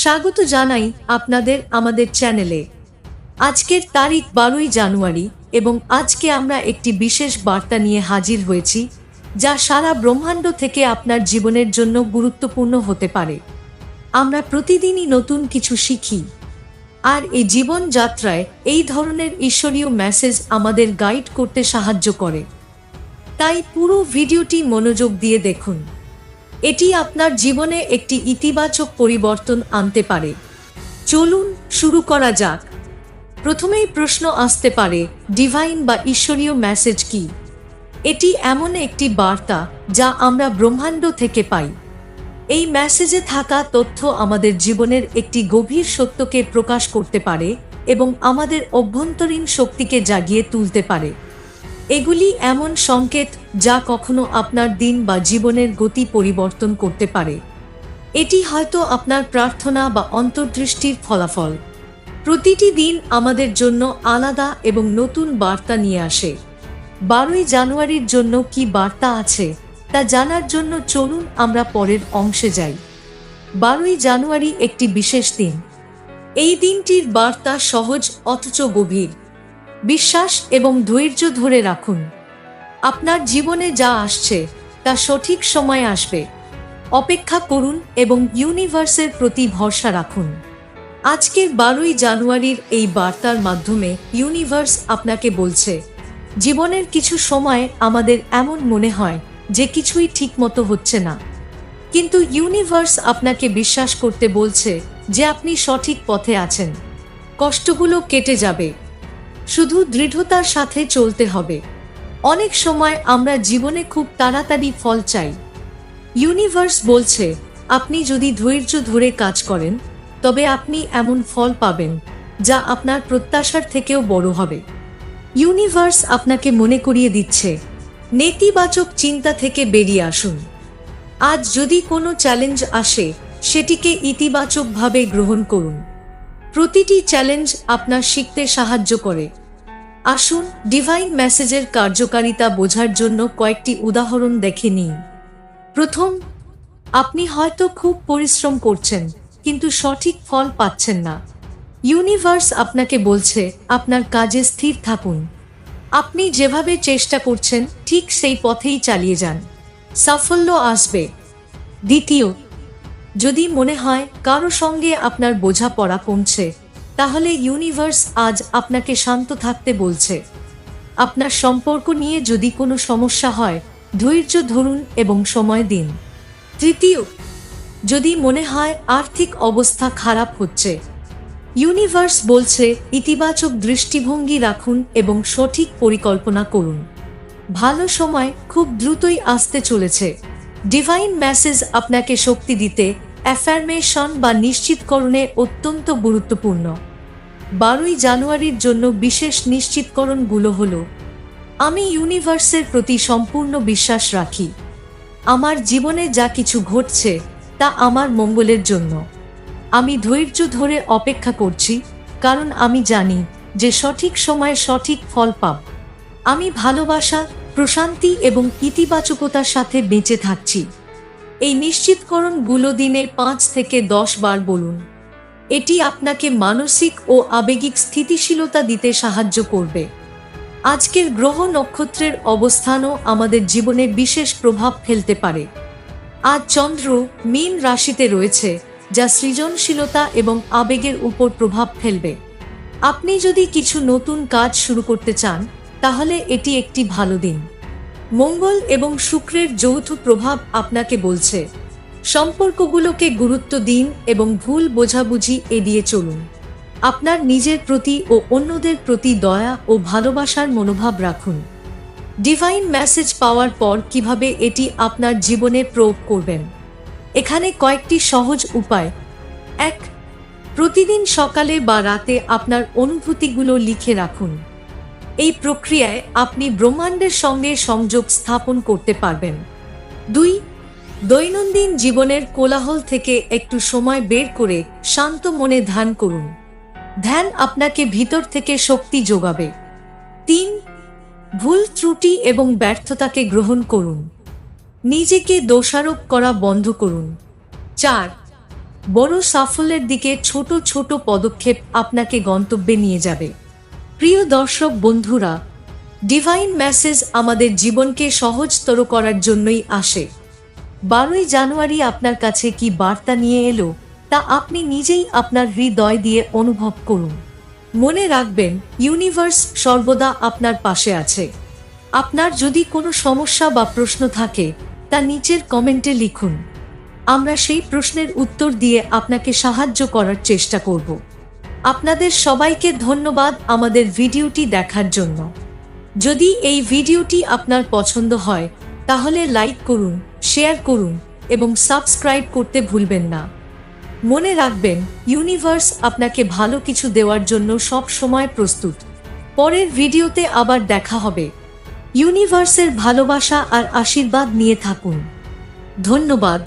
স্বাগত জানাই আপনাদের আমাদের চ্যানেলে। আজকের তারিখ বারোই জানুয়ারি এবং আজকে আমরা একটি বিশেষ বার্তা নিয়ে হাজির হয়েছি, যা সারা ব্রহ্মাণ্ড থেকে আপনার জীবনের জন্য গুরুত্বপূর্ণ হতে পারে। আমরা প্রতিদিনই নতুন কিছু শিখি। আর এই জীবনযাত্রায় এই ধরনের ঈশ্বরীয় মেসেজ আমাদের গাইড করতে সাহায্য করে। তাই পুরো ভিডিওটি মনোযোগ দিয়ে দেখুন। এটি আপনার জীবনে একটি ইতিবাচক পরিবর্তন আনতে পারে। চলুন শুরু করা যাক। প্রথমেই প্রশ্ন আসতে পারে ডিভাইন বা ঈশ্বরীয় মেসেজ কি? এটি এমন একটি বার্তা যা আমরা ব্রহ্মাণ্ড থেকে পাই। এই মেসেজে থাকা তথ্য আমাদের জীবনের একটি গভীর সত্যকে প্রকাশ করতে পারে এবং আমাদের অভ্যন্তরীণ শক্তিকে জাগিয়ে তুলতে পারে। এগুলি এমন সংকেত যা কখনো আপনার দিন বা জীবনের গতি পরিবর্তন করতে পারে। এটি হয়তো আপনার প্রার্থনা বা অন্তর্দৃষ্টির ফলাফল। প্রতিটি দিন আমাদের জন্য আলাদা এবং নতুন বার্তা নিয়ে আসে। বারোই জানুয়ারির জন্য কি বার্তা আছে, তা জানার জন্য চলুন আমরা পরের অংশে যাই। বারোই জানুয়ারি একটি বিশেষ দিন। এই দিনটির বার্তা সহজ অথচ গভীর। বিশ্বাস এবং ধৈর্য ধরে রাখুন। আপনার জীবনে যা আসছে, তা সঠিক সময় আসবে। অপেক্ষা করুন এবং ইউনিভার্সের প্রতি ভরসা রাখুন। আজকের বারোই জানুয়ারির এই বার্তার মাধ্যমে ইউনিভার্স আপনাকে বলছে, জীবনের কিছু সময় আমাদের এমন মনে হয় যে কিছুই ঠিকমতো হচ্ছে না। কিন্তু ইউনিভার্স আপনাকে বিশ্বাস করতে বলছে যে আপনি সঠিক পথে আছেন। কষ্টগুলো কেটে যাবে শুধু দৃঢ়তার সাথে চলতে হবে। অনেক সময় আমরা জীবনে খুব তাড়াতাড়ি ফল চাই। ইউনিভার্স বলছে, আপনি যদি ধৈর্য ধরে কাজ করেন, তবে আপনি এমন ফল পাবেন, যা আপনার প্রত্যাশার থেকেও বড় হবে। ইউনিভার্স আপনাকে মনে করিয়ে দিচ্ছে, নেতিবাচক চিন্তা থেকে বেরিয়ে আসুন। আজ যদি কোনো চ্যালেঞ্জ আসে, সেটিকে ইতিবাচকভাবে গ্রহণ করুন। প্রতিটি চ্যালেঞ্জ আপনার শিখতে সাহায্য করে। আসুন ডিভাইন মেসেজের কার্যকারিতা বোঝার জন্য কয়েকটি উদাহরণ দেখে নিন প্রথম, আপনি হয়তো খুব পরিশ্রম করছেন, কিন্তু সঠিক ফল পাচ্ছেন না। ইউনিভার্স আপনাকে বলছে, আপনার কাজে স্থির থাকুন। আপনি যেভাবে চেষ্টা করছেন, ঠিক সেই পথেই চালিয়ে যান। সাফল্য আসবে। দ্বিতীয় যদি মনে হয় কারও সঙ্গে আপনার বোঝাপড়া কমছে, তাহলে ইউনিভার্স আজ আপনাকে শান্ত থাকতে বলছে। আপনার সম্পর্ক নিয়ে যদি কোনো সমস্যা হয়, ধৈর্য ধরুন এবং সময় দিন। তৃতীয়, যদি মনে হয় আর্থিক অবস্থা খারাপ হচ্ছে, ইউনিভার্স বলছে ইতিবাচক দৃষ্টিভঙ্গি রাখুন এবং সঠিক পরিকল্পনা করুন। ভালো সময় খুব দ্রুতই আসতে চলেছে। ডিভাইন মেসেজ আপনাকে শক্তি দিতে অ্যাফার্মেশন বা নিশ্চিতকরণে অত্যন্ত গুরুত্বপূর্ণ। বারোই জানুয়ারির জন্য বিশেষ নিশ্চিতকরণগুলো হল, আমি ইউনিভার্সের প্রতি সম্পূর্ণ বিশ্বাস রাখি। আমার জীবনে যা কিছু ঘটছে, তা আমার মঙ্গলের জন্য। আমি ধৈর্য ধরে অপেক্ষা করছি, কারণ আমি জানি যে সঠিক সময়ে সঠিক ফল পাব। আমি ভালোবাসা প্রশান্তি এবং ইতিবাচকতার সাথে বেঁচে থাকছি। এই নিশ্চিতকরণগুলো দিনে পাঁচ থেকে দশ বার বলুন। এটি আপনাকে মানসিক ও আবেগিক স্থিতিশীলতা দিতে সাহায্য করবে। আজকের গ্রহ নক্ষত্রের অবস্থানও আমাদের জীবনে বিশেষ প্রভাব ফেলতে পারে। আজ চন্দ্র মীন রাশিতে রয়েছে, যা সৃজনশীলতা এবং আবেগের উপর প্রভাব ফেলবে। আপনি যদি কিছু নতুন কাজ শুরু করতে চান তাহলে এটি একটি ভালো দিন। মঙ্গল এবং শুক্রের যৌথ প্রভাব আপনাকে বলছে। সম্পর্কগুলোকে গুরুত্ব দিন এবং ভুল বোঝাবুঝি এড়িয়ে চলুন। আপনার নিজের প্রতি ও অন্যদের প্রতি দয়া ও ভালোবাসার মনোভাব রাখুন। ডিভাইন মেসেজ পাওয়ার পর কীভাবে এটি আপনার জীবনে প্রয়োগ করবেন? এখানে কয়েকটি সহজ উপায়। এক, প্রতিদিন সকালে বা রাতে আপনার অনুভূতিগুলো লিখে রাখুন। এই প্রক্রিয়ায় আপনি ব্রহ্মাণ্ডের সঙ্গে সংযোগ স্থাপন করতে পারবেন। দুই, দৈনন্দিন জীবনের কোলাহল থেকে একটু সময় বের করে শান্ত মনে ধ্যান করুন। ধ্যান আপনাকে ভিতর থেকে শক্তি যোগাবে। তিন, ভুল ত্রুটি এবং ব্যর্থতাকে গ্রহণ করুন। নিজেকে দোষারোপ করা বন্ধ করুন। চার, বড় সাফল্যের দিকে ছোট ছোট পদক্ষেপ আপনাকে গন্তব্যে নিয়ে যাবে। প্রিয় দর্শক বন্ধুরা ডিভাইন মেসেজ আমাদের জীবনকে সহজতর করার জন্যই আসে। বারোই জানুয়ারি আপনার কাছে কি বার্তা নিয়ে এলো, তা আপনি নিজেই আপনার হৃদয় দিয়ে অনুভব করুন। মনে রাখবেন ইউনিভার্স সর্বদা আপনার পাশে আছে। আপনার যদি কোনো সমস্যা বা প্রশ্ন থাকে, তা নিচের কমেন্টে লিখুন। আমরা সেই প্রশ্নের উত্তর দিয়ে আপনাকে সাহায্য করার চেষ্টা করব। আপনাদের সবাইকে ধন্যবাদ আমাদের ভিডিওটি দেখার জন্য। যদি এই ভিডিওটি আপনার পছন্দ হয়, তাহলে লাইক করুন, শেয়ার করুন এবং সাবস্ক্রাইব করতে ভুলবেন না। মনে রাখবেন, ইউনিভার্স আপনাকে ভালো কিছু দেওয়ার জন্য সব সময় প্রস্তুত। পরের ভিডিওতে আবার দেখা হবে। ইউনিভার্সের ভালোবাসা আর আশীর্বাদ নিয়ে থাকুন। ধন্যবাদ।